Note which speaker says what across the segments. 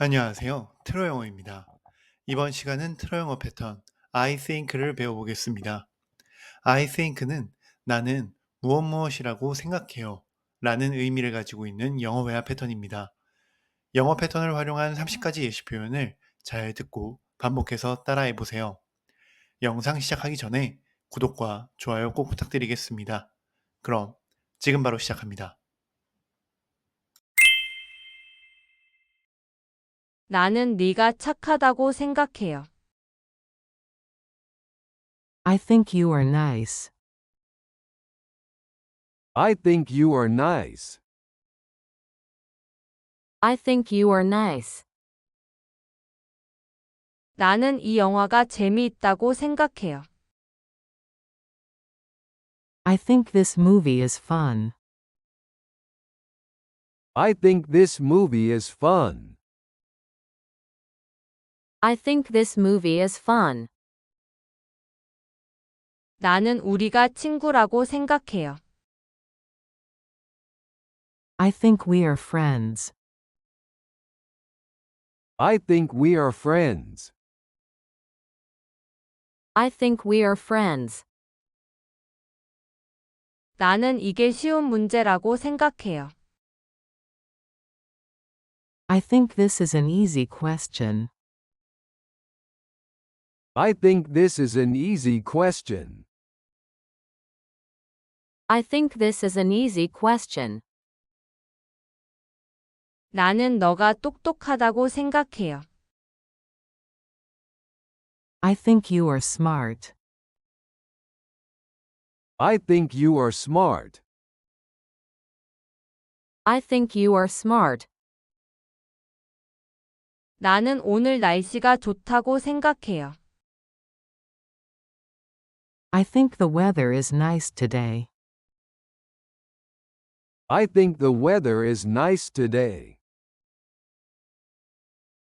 Speaker 1: 안녕하세요. 트로 영어입니다. 이번 시간은 트로 영어 패턴 I think를 배워보겠습니다. I think는 나는 무엇 무엇이라고 생각해요 라는 의미를 가지고 있는 영어 회화 패턴입니다. 영어 패턴을 활용한 30가지 예시 표현을 잘 듣고 반복해서 따라해 보세요. 영상 시작하기 전에 구독과 좋아요 꼭 부탁드리겠습니다. 그럼 지금 바로 시작합니다.
Speaker 2: 나는 네가 착하다고 생각해요.
Speaker 3: I think you are nice.
Speaker 4: I think you are nice.
Speaker 5: I think you are nice.
Speaker 2: 나는 이 영화가 재미있다고 생각해요.
Speaker 3: I think this movie is fun.
Speaker 4: I think this movie is fun.
Speaker 5: I think this movie is fun.
Speaker 2: 나는 우리가 친구라고 생각해요.
Speaker 3: I think we are friends.
Speaker 4: I think we are friends.
Speaker 5: I think we are friends.
Speaker 2: 나는 이게 쉬운 문제라고 생각해요.
Speaker 3: I think this is an easy question.
Speaker 4: I think this is an easy question.
Speaker 5: I think this is an easy question.
Speaker 2: 나는 너가 똑똑하다고 생각해요.
Speaker 3: I think you are smart.
Speaker 4: I think you are smart.
Speaker 5: I think you are smart.
Speaker 2: 나는 오늘 날씨가 좋다고 생각해요.
Speaker 3: I think the weather is nice today.
Speaker 4: I think the weather is nice today.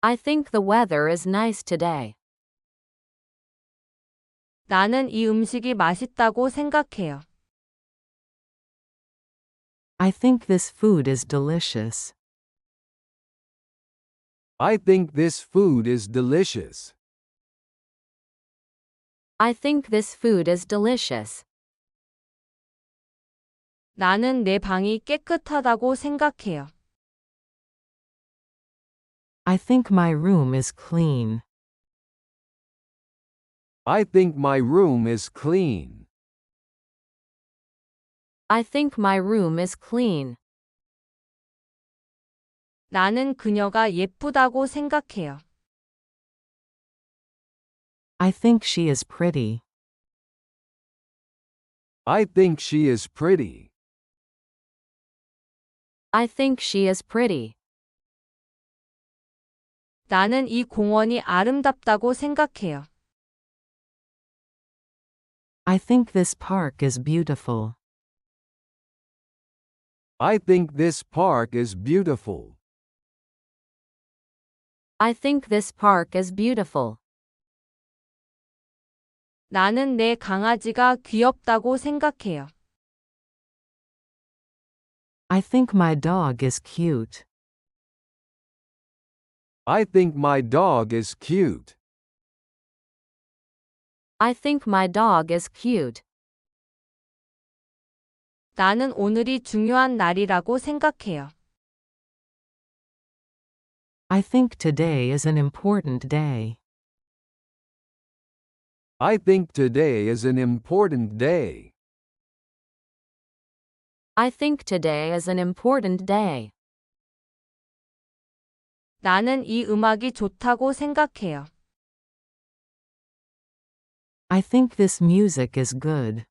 Speaker 5: I think the weather is nice today.
Speaker 2: 나는 이 음식이 맛있다고 생각해요.
Speaker 3: I think this food is delicious.
Speaker 4: I think this food is delicious.
Speaker 5: I think this food is delicious.
Speaker 2: 나는 내 방이 깨끗하다고 생각해요.
Speaker 3: I think my room is clean.
Speaker 4: I think my room is clean.
Speaker 5: I think my room is clean.
Speaker 2: 나는 그녀가 예쁘다고 생각해요.
Speaker 3: I think she is pretty.
Speaker 4: I think she is pretty.
Speaker 5: I think she is pretty.
Speaker 2: 나는 이 공원이 아름답다고 생각해요.
Speaker 3: I think this park is beautiful.
Speaker 4: I think this park is beautiful.
Speaker 5: I think this park is beautiful.
Speaker 2: 나는 내 강아지가 귀엽다고 생각해요.
Speaker 3: I think my dog is cute.
Speaker 4: I think my dog is cute.
Speaker 5: I think my dog is cute.
Speaker 2: 나는 오늘이 중요한 날이라고 생각해요.
Speaker 3: I think today is an important day.
Speaker 4: I think today is an important day.
Speaker 5: I think today is an important day.
Speaker 2: 나는 이 음악이 좋다고 생각해요.
Speaker 3: I think this music is good.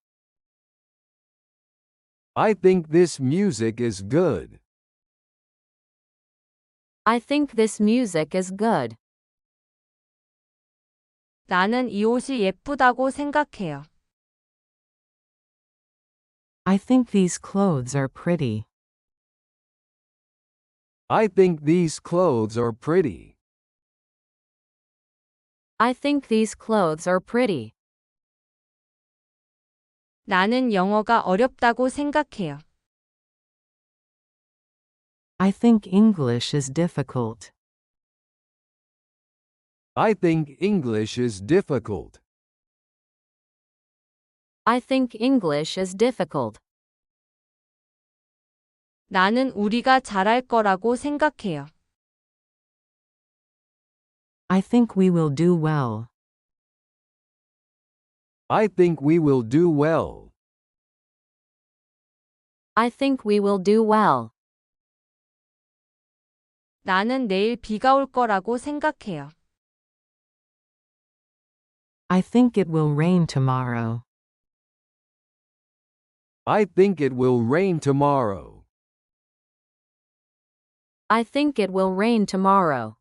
Speaker 4: I think this music is good.
Speaker 5: I think this music is good.
Speaker 2: 나는 이 옷이 예쁘다고 생각해요.
Speaker 3: I think these clothes are pretty.
Speaker 4: I think these clothes are pretty.
Speaker 5: I think these clothes are pretty.
Speaker 2: 나는 영어가 어렵다고 생각해요.
Speaker 3: I think English is difficult.
Speaker 4: I think English is difficult.
Speaker 5: I think English is difficult.
Speaker 2: 나는 우리가 잘할 거라고 생각해요.
Speaker 3: I think we will do well.
Speaker 4: I think we will do well.
Speaker 5: I think we will do well.
Speaker 2: 나는 내일 비가 올 거라고 생각해요.
Speaker 3: I think it will rain tomorrow.
Speaker 4: I think it will rain tomorrow.
Speaker 5: I think it will rain tomorrow.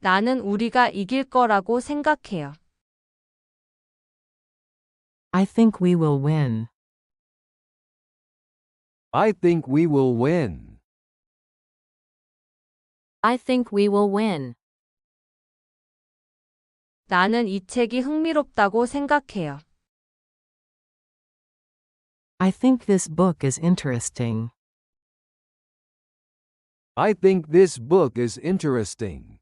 Speaker 2: 나는 우리가 이길 거라고 생각해요.
Speaker 3: I think we will win.
Speaker 4: I think we will win.
Speaker 5: I think we will win.
Speaker 2: 나는 이 책이 흥미롭다고 생각해요.
Speaker 3: I think this book is interesting.
Speaker 4: I think this book is interesting.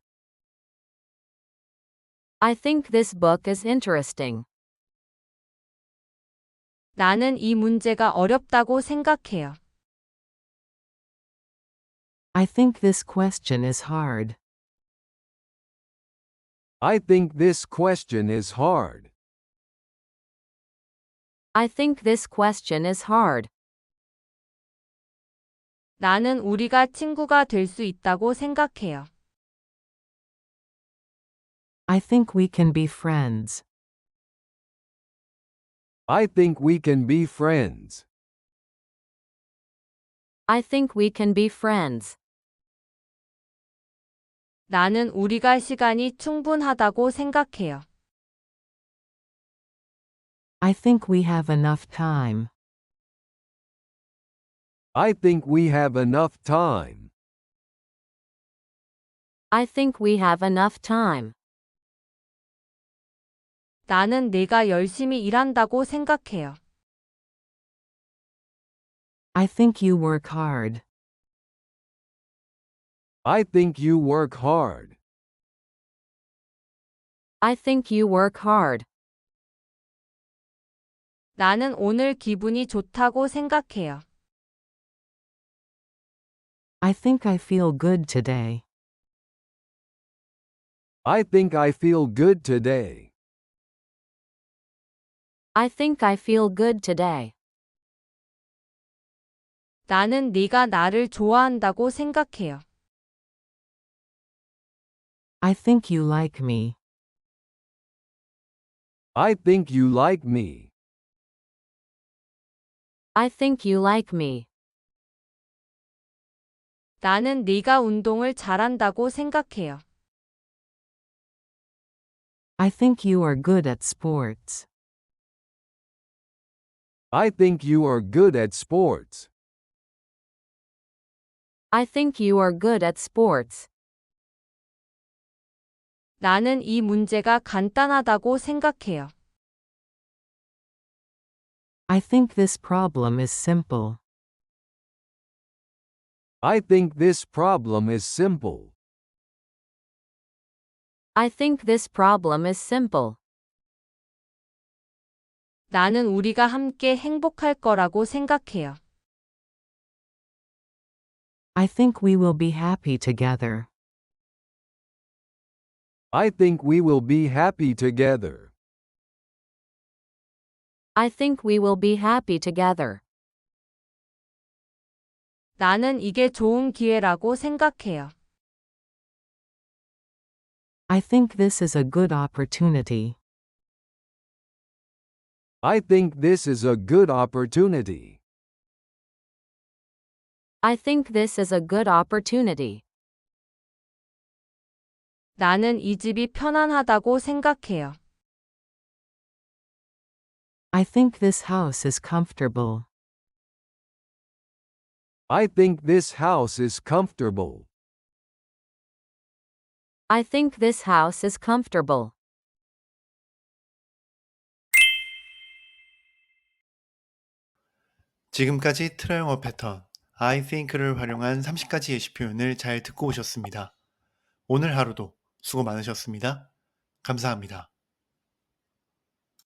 Speaker 5: I think this book is interesting.
Speaker 2: 나는 이 문제가 어렵다고 생각해요.
Speaker 3: I think this question is hard.
Speaker 4: I think this question is hard.
Speaker 5: I think this question is hard.
Speaker 2: 나는 우리가 친구가 될 수 있다고 생각해요.
Speaker 3: I think we can be friends.
Speaker 4: I think we can be friends.
Speaker 5: I think we can be friends.
Speaker 2: 나는 우리가 시간이 충분하다고 생각해요.
Speaker 3: I think we have enough time.
Speaker 4: I think we have enough time.
Speaker 5: I think we have enough time.
Speaker 2: 나는 내가 열심히 일한다고 생각해요.
Speaker 3: I think you work hard.
Speaker 4: I think you work hard.
Speaker 5: I think you work hard.
Speaker 2: 나는 오늘 기분이 좋다고 생각해요.
Speaker 3: I think I feel good today.
Speaker 4: I think I feel good today.
Speaker 5: I think I feel good today.
Speaker 2: 나는 네가 나를 좋아한다고 생각해요.
Speaker 3: I think you like me.
Speaker 4: I think you like me.
Speaker 5: I think you like me.
Speaker 2: 나는 네가 운동을 잘한다고 생각해요.
Speaker 3: I think you are good at sports.
Speaker 4: I think you are good at sports.
Speaker 5: I think you are good at sports.
Speaker 2: 나는 이 문제가 간단하다고 생각해요.
Speaker 3: I think this problem is simple.
Speaker 4: I think this problem is simple.
Speaker 5: I think this problem is simple.
Speaker 2: 나는 우리가 함께 행복할 거라고 생각해요.
Speaker 3: I think we will be happy together.
Speaker 4: I think we will be happy together.
Speaker 5: I think we will be happy together.
Speaker 2: 나는 이게 좋은 기회라고 생각해요.
Speaker 3: I think this is a good opportunity.
Speaker 4: I think this is a good opportunity.
Speaker 5: I think this is a good opportunity.
Speaker 2: 나는 이 집이 편안하다고 생각해요.
Speaker 3: I think this house is comfortable.
Speaker 4: I think this house is comfortable.
Speaker 5: I think this house is comfortable.
Speaker 1: 지금까지 트라이영어 패턴 I think를 활용한 30가지 예시 표현을 잘 듣고 오셨습니다. 오늘 하루도 수고 많으셨습니다. 감사합니다.